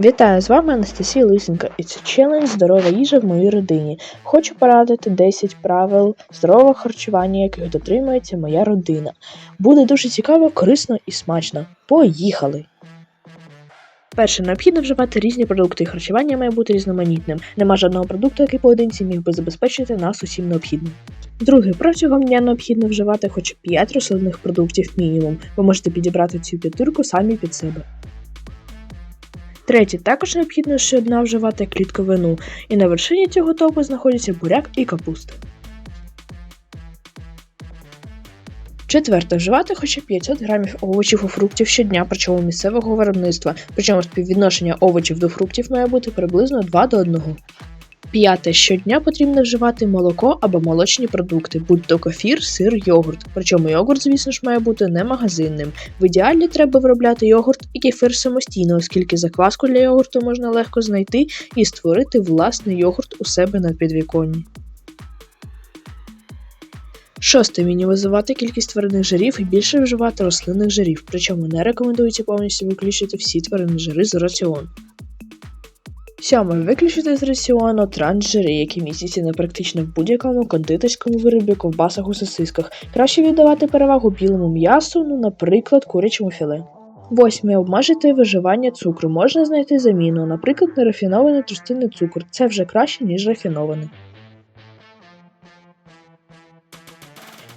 Вітаю, з вами Анастасія Лисенко і це челендж Здорова їжа в моїй родині. Хочу порадити 10 правил здорового харчування, яких дотримується моя родина. Буде дуже цікаво, корисно і смачно. Поїхали! Перше, необхідно вживати різні продукти, і харчування має бути різноманітним. Нема жодного продукту, який поодинці міг би забезпечити нас усім необхідним. Друге, протягом дня необхідно вживати хоч 5 рослинних продуктів мінімум. Ви можете підібрати цю п'ятірку самі під себе. Третє, також необхідно щодня вживати клітковину, і на вершині цього топу знаходяться буряк і капуста. Четверте, вживати хоча б 500 грамів овочів і фруктів щодня, причому місцевого виробництва, причому співвідношення овочів до фруктів має бути приблизно 2 до 1. П'яте, щодня потрібно вживати молоко або молочні продукти, будь-то кефір, сир, йогурт. Причому йогурт, звісно ж, має бути не магазинним. В ідеалі треба виробляти йогурт і кефір самостійно, оскільки закваску для йогурту можна легко знайти і створити власний йогурт у себе на підвіконні. Шосте мінімізувати кількість тваринних жирів і більше вживати рослинних жирів, причому не рекомендується повністю виключити всі тваринні жири з раціону. Сьоме. Виключити з раціону трансжири, які містяться на практично будь-якому кондитерському виробі, ковбасах у сосисках. Краще віддавати перевагу білому м'ясу, ну, наприклад, курячому філе. Восьме. Обмежити виживання цукру. Можна знайти заміну, наприклад, нерафінований тростинний цукор. Це вже краще, ніж рафінований.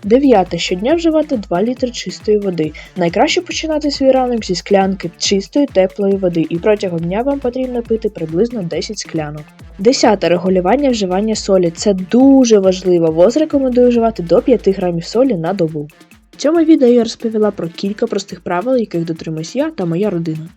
Дев'яте. Щодня вживати 2 літри чистої води. Найкраще починати свій ранок зі склянки чистої теплої води, і протягом дня вам потрібно пити приблизно 10 склянок. Десяте. Регулювання вживання солі. Це дуже важливо. ВОЗ рекомендує вживати до 5 грамів солі на добу. В цьому відео я розповіла про кілька простих правил, яких дотримуюсь я та моя родина.